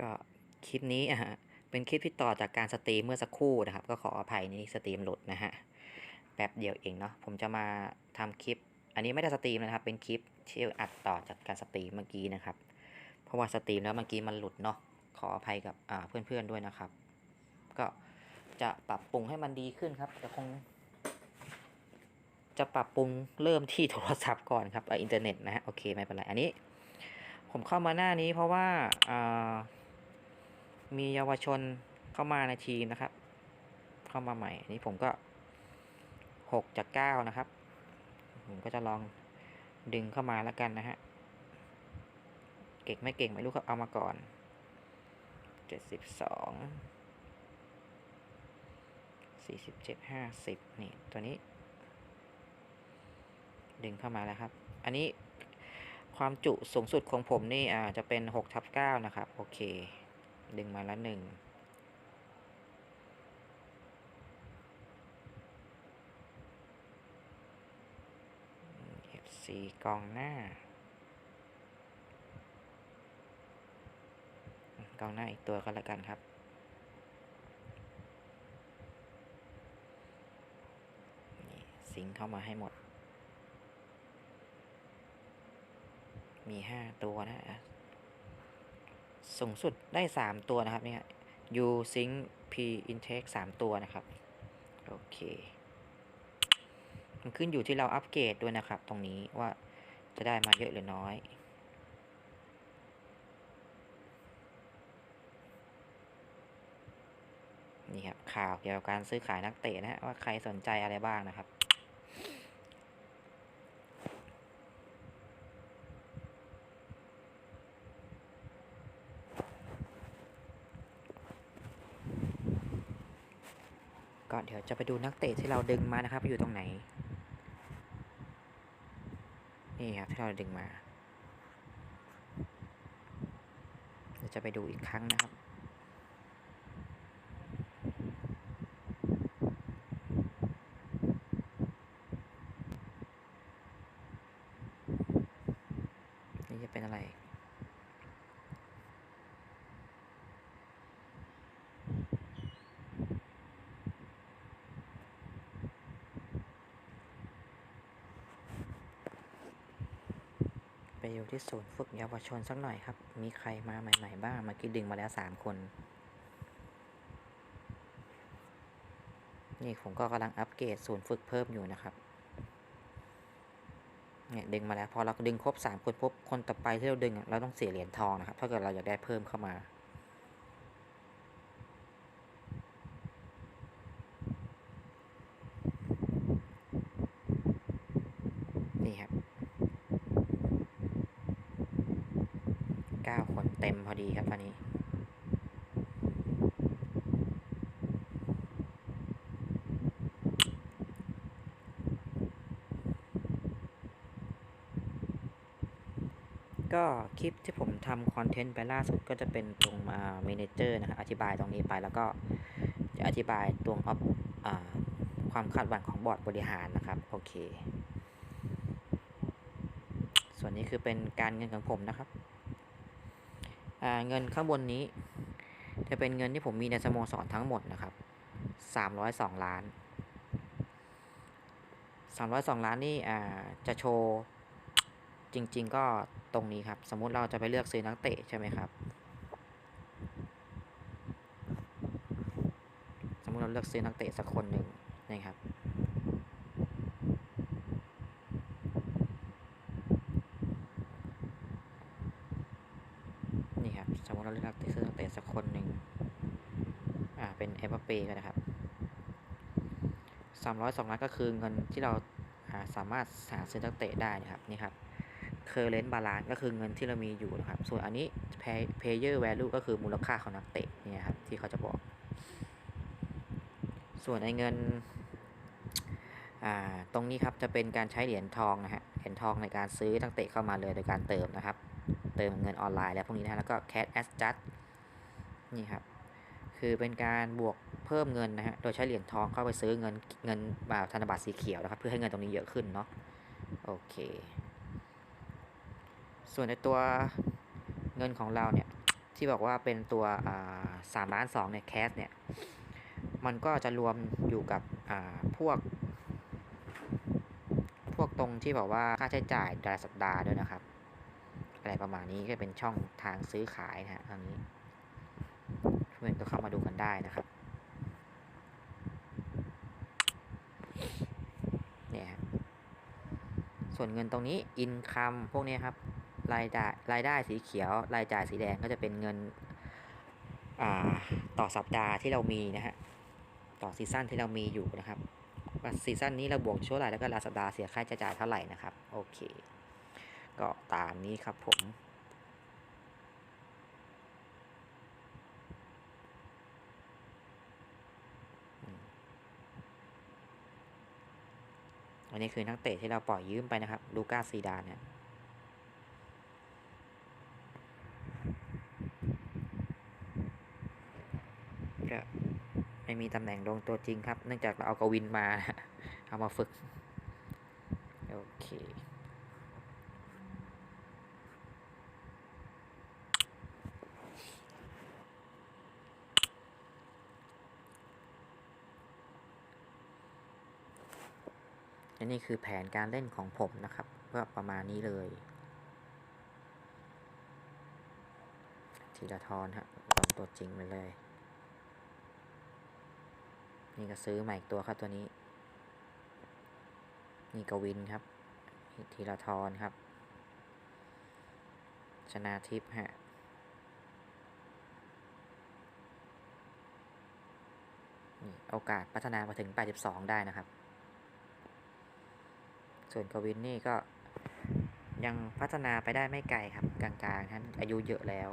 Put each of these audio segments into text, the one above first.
ก็คลิปนี้อะฮะเป็นคลิปที่ต่อจากการสตรีมเมื่อสักครู่นะครับ ก็ขออภัยนี้สตรีมหลุดนะฮะแป๊บเดียวเองเนาะผมจะมาทำคลิป อันนี้ไม่ได้สตรีมนะครับ เป็นคลิปที่อัดต่อจากการสตรีมเมื่อกี้นะครับ เพราะว่าสตรีมแล้วเมื่อกี้มันหลุดเนาะขออภัยกับอ่าเพื่อนๆด้วยนะครับ ก็จะปรับปรุงให้มันดีขึ้นครับแต่คง จะปรับปรุงเริ่มที่โทรศัพท์ก่อนครับอ่าอินเทอร์เน็ตนะฮะโอเคไม่เป็นไรอันนี้ ผมเข้ามาหน้านี้เพราะว่าอ่า มีเยาวชนเข้ามาในทีมนะครับ เข้ามาใหม่ อันนี้ผมก็หกจากเก้านะครับ ผมก็จะลองดึงเข้ามาแล้วกันนะฮะ เก่งไม่เก่งไม่รู้ครับ เอามาก่อนเจ็ดสิบสองสี่สิบเจ็ดห้าสิบนี่ ตัวนี้ ดึงเข้ามาแล้วครับ อันนี้ความจุสูงสุดของผมนี่อ่าจะเป็น6ทับ9นะครับ โอเค ดึงมาล้วหนึ่ง F4 กองหน้ากองหน้าอีกตัวก็แล้วกันครับสิงเข้ามาให้หมด มีห้าตัวนะ สูงสุดได้สามตัวนะครับเนี่ย U Sync P Intake สามตัวนะครับ โอเค มันขึ้นอยู่ที่เราอัปเกรดด้วยนะครับ ตรงนี้ว่าจะได้มาเยอะหรือน้อยนี่ครับข่าวเกี่ยวกับการซื้อขายนักเตะนะฮะว่าใครสนใจอะไรบ้างนะครับ ก็เดี๋ยวจะไปดูนักเตะที่เราดึงมานะครับ อยู่ตรงไหน นี่ครับที่เราดึงมาเดี๋ยวจะไปดูอีกครั้งนะครับนี่จะเป็นอะไร ไปอยู่ที่ศูนย์ฝึกเยาวชนสักหน่อยครับ มีใครมาใหม่ ๆ บ้างเมื่อกี้ดึงมาแล้วสามคน นี่ผมก็กำลังอัปเกรดศูนย์ฝึกเพิ่มอยู่นะครับ เนี่ยดึงมาแล้วพอเราดึงครบสามคนปุ๊บคนต่อไปที่เราดึงเราต้องเสียเหรียญทองนะครับ ถ้าเกิดเราอยากได้เพิ่มเข้ามา นี่ครับ เก้าคนเต็มพอดีครับตอนนี้ ก็คลิปที่ผมทำคอนเทนต์ไปล่าสุดก็จะเป็นตรงมาเมนเจอร์นะครับอธิบายตรงนี้ไปแล้วก็จะอธิบายตรงออฟความคาดหวังของบอร์ดบริหารนะครับ โอเค ส่วนนี้คือเป็นการเงินของผมนะครับเงินข้างบนนี้ จะเป็นเงินที่ผมมีในสโมสรทั้งหมดนะครับสามร้อยสองล้านสามร้อยสองล้านนี่จะโชว์จริง ๆ ก็ ตรงนี้ครับ สมมุติเราจะไปเลือกซื้อนักเตะใช่ไหมครับ สมมุติเราเลือกซื้อนักเตะสักคนหนึ่งนะครับนี่ครับสมมติเราเลือกซื้อนักเตะสักคนหนึ่งอ่าเป็นเอ็มบัปเป้ก็นะครับสามร้อยสองล้านก็คือเงินที่เราอ่าสามารถหาซื้อนักเตะได้นะครับนี่ครับ current balance ก็คือเงินที่เรามีอยู่นะครับ ส่วนอันนี้ player value ก็คือมูลค่าของนักเตะเนี่ยครับที่เขาจะบอก ส่วนในเงินตรงนี้ครับจะเป็นการใช้เหรียญทองนะฮะเหรียญทองในการซื้อนักเตะเข้ามาเลยโดยการเติมนะครับ เติมเงินออนไลน์แล้วพวกนี้นะแล้วก็ cash as just นี่ครับคือเป็นการบวกเพิ่มเงินนะฮะ โดยใช้เหรียญทองเข้าไปซื้อเงินเงินแบบธนบัตรสีเขียวนะครับ เพื่อให้เงินตรงนี้เยอะขึ้นเนาะ โอเค ส่วนในตัวเงินของเราเนี่ยที่บอกว่าเป็นตัวสามล้านสองเนี่ยแคสเนี่ยมันก็จะรวมอยู่กับพวก พวกตรงที่บอกว่าค่าใช้จ่ายรายสัปดาห์ด้วยนะครับ อะไรประมาณนี้ก็เป็นช่องทางซื้อขายนะฮะตรงนี้เพื่อนก็เข้ามาดูกันได้นะครับเนี่ยส่วนเงินตรงนี้อินคัมพวกนี้ครับ รายได้รายได้สีเขียว รายจ่ายสีแดงก็จะเป็นเงินต่อสัปดาห์ที่เรามีนะฮะต่อซีซั่นที่เรามีอยู่นะครับว่าซีซั่นนี้เราบวกช่วงไหร่แล้วก็รายสัปดาห์เสียค่าใช้จ่ายเท่าไหร่นะครับ โอเค ก็ตามนี้ครับผมอันนี้คือนักเตะที่เราปล่อยยืมไปนะครับ ลูก้าซีดานเนี่ย ก็ไมีตำแหน่งลงตัวจริงครับ เนื่องจากเราเอากวินมา เอามาฝึก โอเคนนี้คือแผนการเล่นของผมนะครับก็ประมาณนี้เลยทีละทอนฮะลงตัวจริงไปเลย นี่ก็ซื้อใหม่อีกตัวครับตัวนี้ นี่กวินครับนี่ทีละทอนครับ ชนาทิพย์ฮะนี่โอกาสพัฒนามาถึง 82 ได้นะครับ ส่วนกวินนี่ก็ยังพัฒนาไปได้ไม่ไกลครับ กลางๆท่านอายุเยอะแล้ว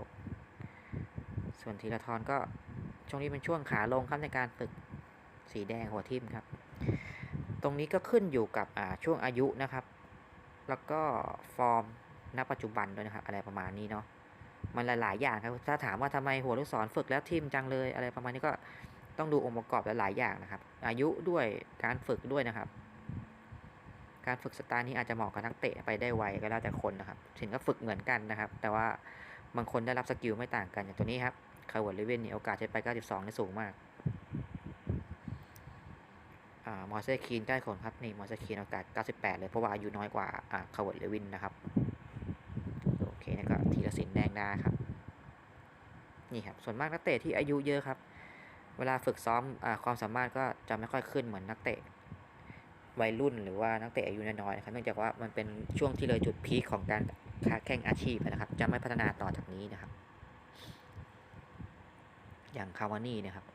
ส่วนธีรทรก็ช่วงนี้เป็นช่วงขาลงครับในการฝึก สีแดงหัวทิ่มครับ ตรงนี้ก็ขึ้นอยู่กับช่วงอายุนะครับ แล้วก็ฟอร์มณปัจจุบันด้วยนะครับ อะไรประมาณนี้เนาะมันหลาย ๆ อย่างครับถ้าถามว่าทำไมหัวลูกศรฝึกแล้วทิ่มจังเลยอะไรประมาณนี้ก็ต้องดูองค์ประกอบหลาย ๆ อย่างนะครับ อายุด้วยการฝึกด้วยนะครับ การฝึกสไตล์นี้อาจจะเหมาะกับนักเตะไปได้ไวก็แล้วแต่คนนะครับถึงก็ฝึกเหมือนกันนะครับ แต่ว่าบางคนได้รับสกิลไม่ต่างกันอย่างตัวนี้ครับคาร์วอร์เลเวนนี่โอกาสจะไป 92นี่สูงมาก มอร์เซคีนใกล้คนครับนี่มอร์เซคีนโอกาส 98 เลยเพราะว่าอายุน้อยกว่าอ่าคาร์วอร์เลวินนะครับ โอเคนะก็ทีละสินแดงดาครับ นี่ครับ ส่วนมากนักเตะที่อายุเยอะครับ เวลาฝึกซ้อมอความสามารถก็จะไม่ค่อยขึ้นเหมือนนักเตะวัยรุ่นหรือว่านักเตะอายุน้อยนะครับเนื่องจากว่ามันเป็นช่วงที่เลยจุดพีคของการค้าแข่งอาชีพนะครับ จะไม่พัฒนาต่อจากนี้นะครับ อย่างคาวานี่นะครับ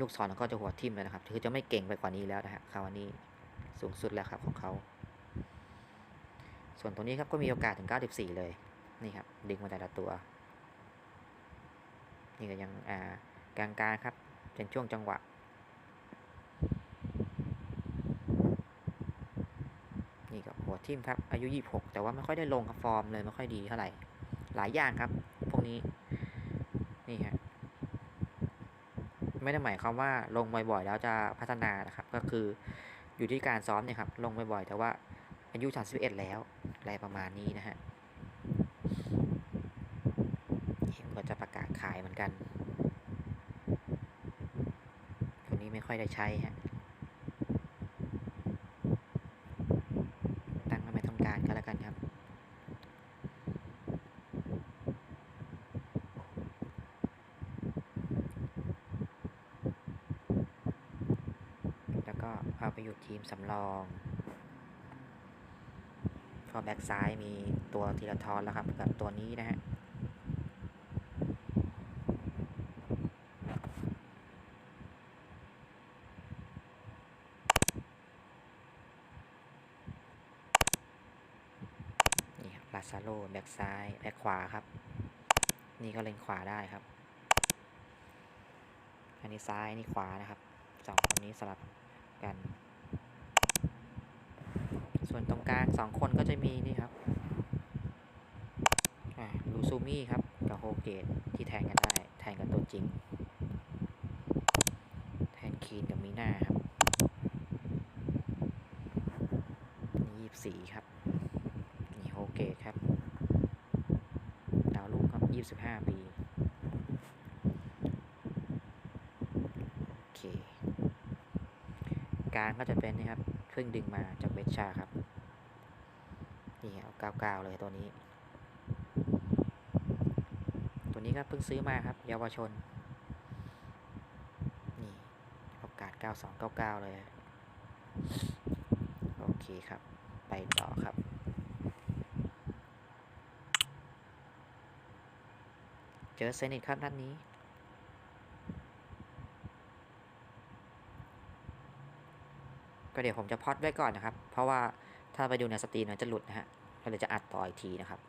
ลูกศรก็จะหัวทิ่มเลยนะครับ คือจะไม่เก่งไปกว่านี้แล้วนะฮะคราวนี่สูงสุดแล้วครับของเขา ส่วนตัวนี้ครับก็มีโอกาสถึง 94 เลย นี่ครับ ดึงมาแต่ละตัว นี่ก็ยังอ่ากลางๆครับ เป็นช่วงจังหวะ นี่ก็หัวทิ่มครับ อายุ 26 แต่ว่าไม่ค่อยได้ลงกับฟอร์มเลยไม่ค่อยดีเท่าไหร่ หลายอย่างครับ พวกนี้ นี่ฮะ ไม่ได้หมายความว่าลงบ่อยๆ แล้วจะพัฒนานะครับ ก็คืออยู่ที่การซ้อมเนี่ยครับ ลงบ่อยๆ แต่ว่าอายุ 31 แล้วอะไรประมาณนี้นะฮะก็จะประกาศขายเหมือนกันคนนี้ไม่ค่อยได้ใช้ฮะ ตั้งไม่ต้องการก็แล้วกันครับ แล้วก็เอาไปอยู่ทีมสำรองพอแบ็กซ้ายมีตัวทีละทอนแล้วครับกับตัวนี้นะฮะนี่ครับลาซาโลแบ็กซ้ายแบ็กขวาครับ นี่ก็เล็งขวาได้ครับ อันนี้ซ้ายนี่ขวานะครับสองคนนี้สลับ กัน ส่วนตรงกลางสองคนก็จะมีนี่ครับลูซูมี่ครับ กับโฮเกตที่แทนกันได้ แทนกับตัวจริง แทนคีนกับมีนาครับนี่ยี่สี่ครับ นี่โฮเกตครับ ดาวรุ่งครับยี่สิบห้าปี กลางก็จะเป็นนี่ครับเพิ่องดึงมาจากเวชชาครับ นี่เอาเก้าเก้าเลยตัวนี้ ตัวนี้ก็เพิ่งซื้อมาครับ เยาวชน นี่โอกาส 9299 เลย โอเคครับ ไปต่อครับเจอเซนิตครับนัดนี้ ก็เดี๋ยวผมจะพอดไว้ก่อนนะครับ เพราะว่าถ้าไปดูในสตรีมมันจะหลุดนะฮะก็เลยจะอัดต่ออีกทีนะครับ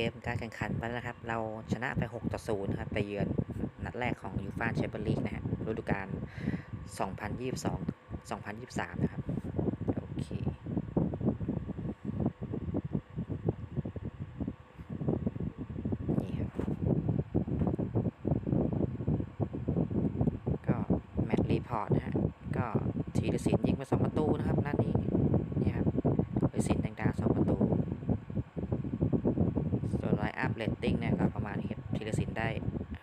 เกมการแข่งขันไปแล้วครับ เราชนะไป 6 ต่อ0นะครับไปเยือนนัดแรกของยูฟาแชมเปี้ยนลีกนะฮะฤดูกาล 2022 2023 นะครับ โอเค นี่ครับ ก็แมตช์รีพอร์ตนะฮะ ก็ธีรศิลป์ยิงไปสองประตูนะครับนัดนี้นี่ครับธีรศิลป์แดงดาสองประตู ส่วนไลน์อัพเรตติ้งเนี่ยก็ประมาณนี้ครับธีรศิลป์ได้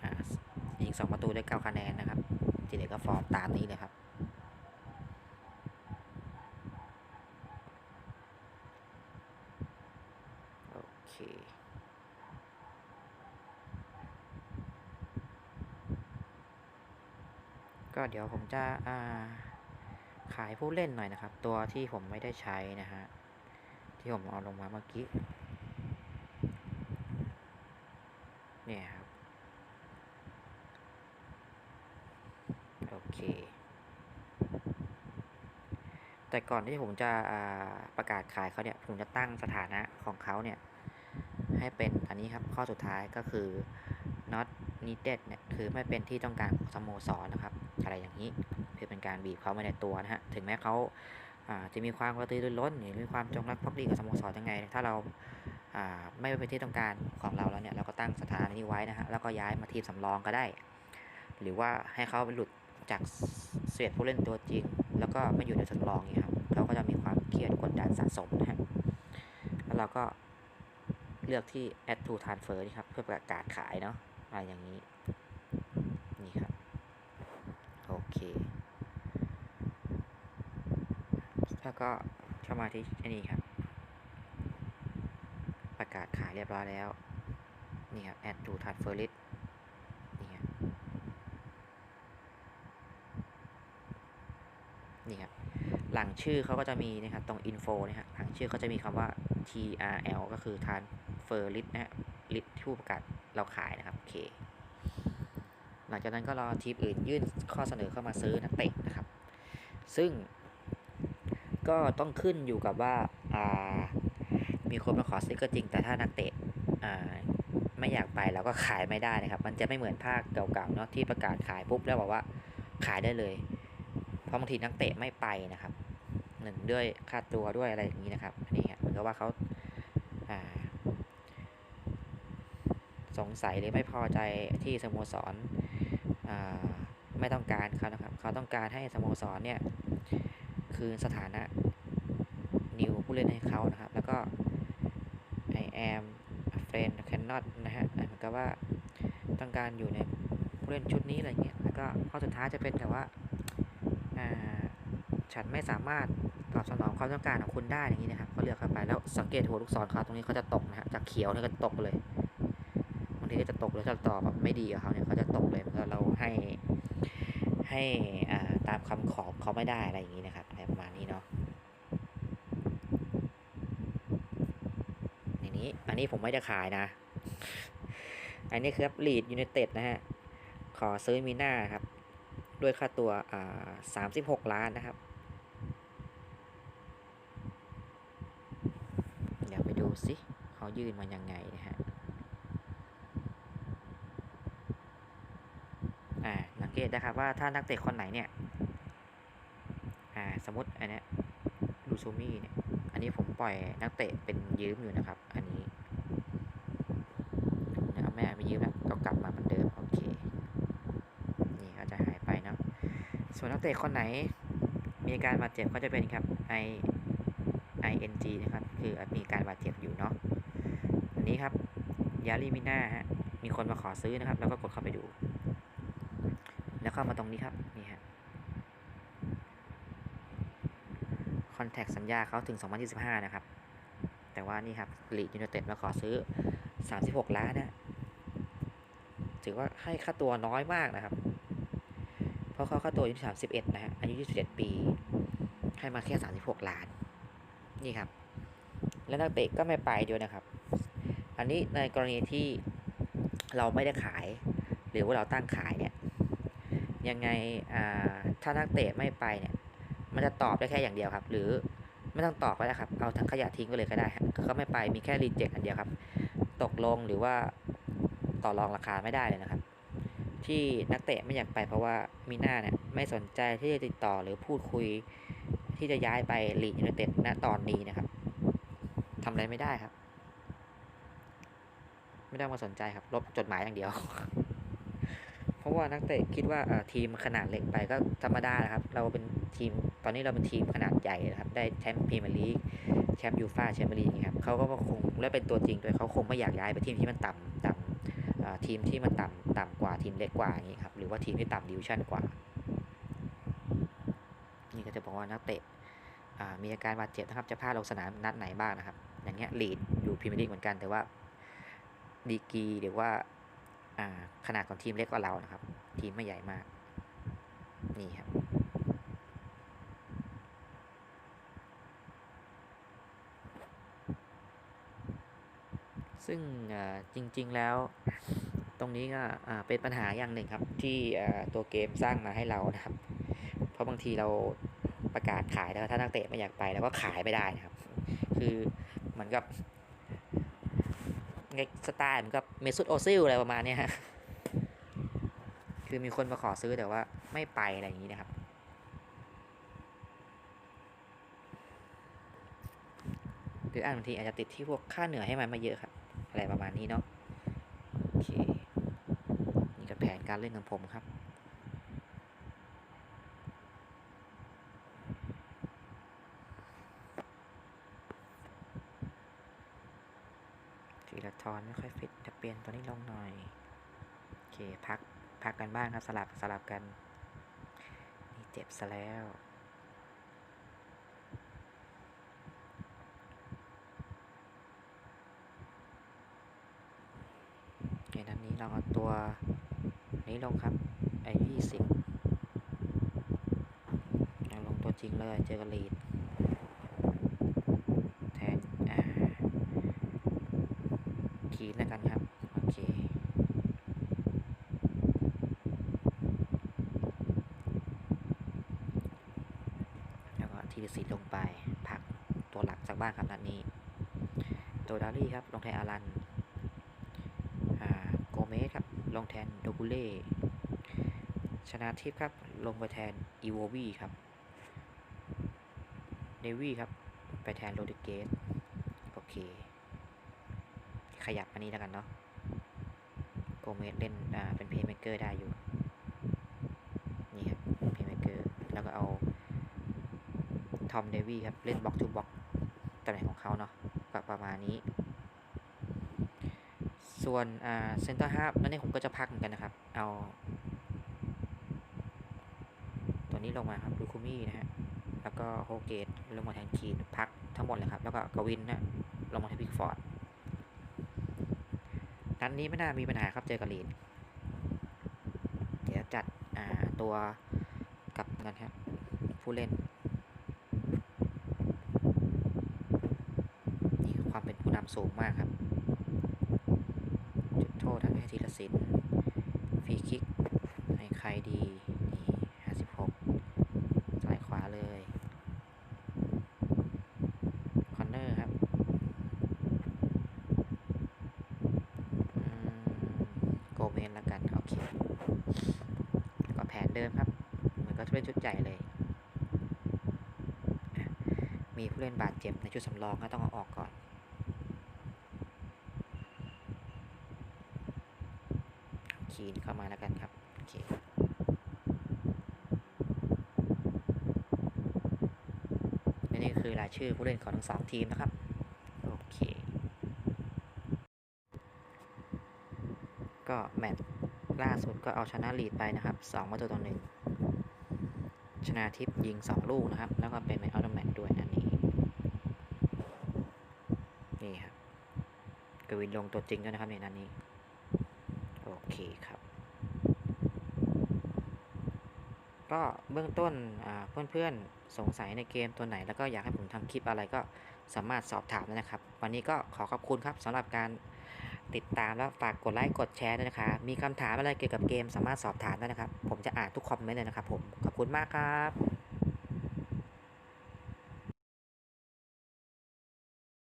อ่ายิงสองประตูได้เก้าคะแนนนะครับ ที่เหลือก็ฟอร์มตามนี้เลยครับ โอเค ก็ เดี๋ยวผมจะอ่าขายผู้เล่นหน่อยนะครับ ตัวที่ผมไม่ได้ใช้นะฮะที่ผมเอาลงมาเมื่อกี้เนี่ยครับโอเค แต่ก่อนที่ผมจะประกาศขายเขาเนี่ยผมจะตั้งสถานะของเขาเนี่ยให้เป็นอันนี้ครับข้อสุดท้ายก็คือ not needed เนี่ยคือไม่เป็นที่ต้องการของสโมสรนะครับ อะไรอย่างนี้คือเป็นการบีบเขาไว้ในตัวนะฮะถึงแม้เขาจะมีความกระตือรือร้นหรือมีความจงรักภักดีกับสโมสรยังไง ถ้าเราไม่เป็นที่ต้องการของเราแล้วเนี่ยเราก็ตั้งสถานะนี้ไว้นะฮะแล้วก็ย้ายมาทีมสำรองก็ได้ หรือว่าให้เขาหลุดจากเสียดผู้เล่นตัวจริง แล้วก็ไม่อยู่ในสำรองนี้ครับเขาก็จะมีความเครียดกดดันสะสมนะฮะแล้วเราก็เลือกที่ add to transfer นี่ครับเพื่อประกาศขายเนาะ อะไรอย่างนี้ นี่ครับ โอเค แล้วก็เข้ามาที่นนี้ครับ ประกาศขายเรียบร้อยแล้ว นี่ครับ add to transfer list นี่ครับ นี่ครับ หลังชื่อเขาก็จะมีนะครับ ตรง info นะฮะหลังชื่อเขาจะมีคำว่า TRL ก็คือ transfer list นะฮะ list ที่ผู้ประกาศ เราขายนะครับโอเคหลังจากนั้นก็รอทีมอื่นยื่นข้อเสนอเข้ามาซื้อนักเตะนะครับ ซึ่งก็ต้องขึ้นอยู่กับว่าามีคนมาขอซื้อก็จริง แต่ถ้านักเตะไม่อยากไปเราก็ขายไม่ได้นะครับ มันจะไม่เหมือนภาคเก่าๆเนาะที่ประกาศขายปุ๊บแล้วบอกว่าขายได้เลย เพราะบางทีนักเตะไม่ไปนะครับหนึ่งด้วยค่าตัวด้วยอะไรอย่างนี้นะครับอันนี้เหมือนกับว่าเขาอ่า สงสัยหรือไม่พอใจที่สโมสรไม่ต้องการเขานะครับ เขาต้องการให้สโมสรเนี่ยคืนสถานะนิวผู้เล่นให้เขานะครับ แล้วก็ I am a friend cannot นะฮะเหมือนกับว่าต้องการอยู่ในผู้เล่นชุดนี้อะไรเงี้ย แล้วก็ข้อสุดท้ายจะเป็นแต่ว่าฉันไม่สามารถตอบสนองความต้องการของคุณได้อย่างนี้นะครับก็เลือกเข้าไปแล้วสังเกตหัวลูกศรเขาตรงนี้เขาจะตกนะฮะจากเขียวเนี่ยก็ตกเลยางทีก็จะตกเลยถ้าเราตอบแบบไม่ดีกับเขาเนี่ยเขาจะตกเลยเมื่อเราให้ให้อ่าตามคำขอเขาไม่ได้อะไรอย่างนี้นะครับอะไรประมาณนี้เนาะอันนี้อันนี้ผมไม่ได้ขายนะ อันนี้คือลีดยู i นเต็ดนะฮะขอซื้อมีน่าครับ ด้วยค่าตัวอ่าสามสิบหกล้านนะครับเดี๋ยวไปดูสิเขายื่นมายังไงนะฮะ อ่าสัง เกตนะครับว่าถ้านักเตะคนไหนเนี่ยอ่าสมมติอันนี้ยลูซูมี่เนี่ยอันนี้ผมปล่อยนักเตะเป็นยืมอยู่นะครับ อันนี้เนี่ยเอาแม่ไปยืมแล้วก็กลับมาเหมือนเดิมโอเคนี่ก็จะหายไปเนาะส่วนนักเตะคนไหน มีอาการบาดเจ็บก็จะเป็นครับ I I N G นะครับ คือมีการบาดเจ็บอยู่เนาะอันนี้ครับยาลิมิน่าฮะมีคนมาขอซื้อนะครับ แล้วก็กดเข้าไปดู แล้วเข้ามาตรงนี้ครับนี่ฮะคอนแทคสัญญาเขาถึง 2025 นะครับ แต่ว่านี่ครับลีดยู i นเต็ดมาขอซื้อ 36 ล้านนะถือว่าให้ค่าตัวน้อยมากนะครับ เพราะเขาค่าตัวอายุ31 นะฮะ อายุ 27 ปี ให้มาแค่ 36 ล้าน นี่ครับ แล้วนักเตะก็ไม่ไปด้วยนะครับ อันนี้ในกรณีที่เราไม่ได้ขาย หรือว่าเราตั้งขายเนี่ย ยังไงถ้านักเตะไม่ไปเนี่ย มันจะตอบได้แค่อย่างเดียวครับ หรือไม่ต้องตอบก็ได้ครับ เอาถังขยะทิ้งไปเลยก็ได้ฮะเขาไม่ไปมีแค่รีเจ็คอันเดียวครับ ตกลงหรือว่าต่อรองราคาไม่ได้เลยนะครับ ที่นักเตะไม่อยากไปเพราะว่ามีหน้าเนี่ยไม่สนใจที่จะติดต่อหรือพูดคุย ที่จะย้ายไปลีดยูไนเต็ดณตอนนี้นะครับทำอะไรไม่ได้ครับ ไม่ต้องมาสนใจครับ ลบจดหมายอย่างเดียว ราะว่านักเตะคิดว่าทีมขนาดเล็กไปก็ธรรมดานะครับ เราเป็นทีมตอนนี้เราเป็นทีมขนาดใหญ่นะครับ ได้แชมป์พรีเมียร์ลีกแชมป์ยูฟ่าแชมเปี้ยนลีกครับเขาก็คงและเป็นตัวจริงด้วยเขาคงไม่อยากย้ายไปทีมที่มันต่ำต่ำทีมที่มันต่ำต่ำกว่าทีมเล็กกว่าอย่างนี้ครับหรือว่าทีมที่ต่ำดิวชั่นกว่า นี่ก็จะบอกว่านักเตะมีอาการบาดเจ็บนะครับจะพลาดลงสนามนัดไหนบ้างนะครับ อย่างเงี้ยลีดอยู่พรีเมียร์ลีกเหมือนกันแต่ว่าดีกรีหรือว่าอ่า ขนาดของทีมเล็กกว่าเรานะครับ ทีมไม่ใหญ่มาก นี่ครับ ซึ่งจริง ๆแล้ว ตรงนี้ก็เป็นปัญหาอย่างหนึ่งครับ ที่ตัวเกมสร้างมาให้เรานะครับ เพราะบางทีเราประกาศขายแล้วถ้านักเตะไม่อยากไปแล้วก็ขายไม่ได้นะครับ คือเหมือนกับ สไตล์เหมือนกับเมซุตโอซิลอะไรประมาณนี้ฮะคือมีคนมาขอซื้อแต่ว่าไม่ไปอะไรอย่างนี้นะครับ หรืออ่านบางทีอาจจะติดที่พวกค่าเหนื่อยให้มันมาเยอะครับ อะไรประมาณนี้เนาะโอเคนี่ก็แผนการเล่นของผมครับ ที ละทอนไม่ค่อยฟิตจะเปลี่ยนตัวนี้ลงหน่อย โอเค พัก พักกันบ้างครับ สลับสลับกัน นี่เจ็บซะแล้วโอเคนั้นนี้เราเอาตัวนี้ลงครับ ไอ้ยี่สิบลงตัวจริงเลย เจอกับลีด แทน อ่า ทีนแล้วกันครับ โอเค แล้วก็ทีละสีลงไปพักตัวหลักจาก บ้านครับนัดนี้ตัวดารี่ครับ ลงแทนอารันอ่าโกเมสครับ ลงแทนโดกุเล่ชนะทิพย์ครับ ลงไปแทนอีโววีครับ เนวี่ครับ ไปแทนโรดิเกสโอเค ขยับอันนี้แล้วกันเนาะโกเมสเล่นอ่าเป็นเพย์เมเกอร์ได้อยู่ นี่ครับเพย์เมเกอร์แล้วก็เอาทอมเดวี่ครับ เล่นบล็อกทูบล็อก ตำแหน่งของเขาเนาะก็ประมาณนี้ ส่วนอ่าเซนเตอร์ฮาร์ฟนั่นเองผมก็จะพักเหมือนกันนะครับ เอาตัวนี้ลงมาครับลูคูมี่นะฮะแล้วก็โฮเกตลงมาแทนคีนพักทั้งหมดเลยครับ แล้วก็กวินนะลงมาแทนพิกฟอร์ดนัดนนี้ไม่น่ามีปัญหาครับเจอกับลีดเดี๋ยวจัดตัวกับกันครับผู้เล่นคือความเป็นผู้นำ สูงมากครับ จุดโทษให้ทีละสินฟรีคิกให้ใครดีนี่ห้าสิบหกซ้ายขวาเลยคอนเนอร์ครับโกเมนล้วกัน โอเค ก็แผนเดิมครับ เหมือนก็เล่นชุดใหญ่เลย มีผู้เล่นบาดเจ็บในชุดสำรองก็ต้องเอาออกก่อนเข้ามาแล้วกันครับ โอเค และ นี่คือรายชื่อผู้เล่นของทั้งสองทีมนะครับ โอเค ก็แมตช์ล่าสุดก็เอาชนะลีดไปนะครับ2ประตูต่อหนึ่งชนะทิพย์ยิง 2 ลูกนะครับ แล้วก็เป็นแมตช์เอาท์แมตช์ด้วยนันนี้ นี่ครับกวินลงตัวจริงด้วยนะครับในนัดนนี้ โอเคครับ ก็เบื้องต้นเพื่อนๆ สงสัยในเกมตัวไหน แล้วก็อยากให้ผมทำคลิปอะไรก็สามารถสอบถามได้นะครับ วันนี้ก็ขอขอบคุณครับสำหรับการติดตามแล้วฝากกดไลค์กดแชร์ด้วยนะครับมีคำถามอะไรเกี่ยวกับเกมสามารถสอบถามได้นะครับ ผมจะอ่านทุกคอมเมนต์เลยนะครับผมขอบคุณมากครับ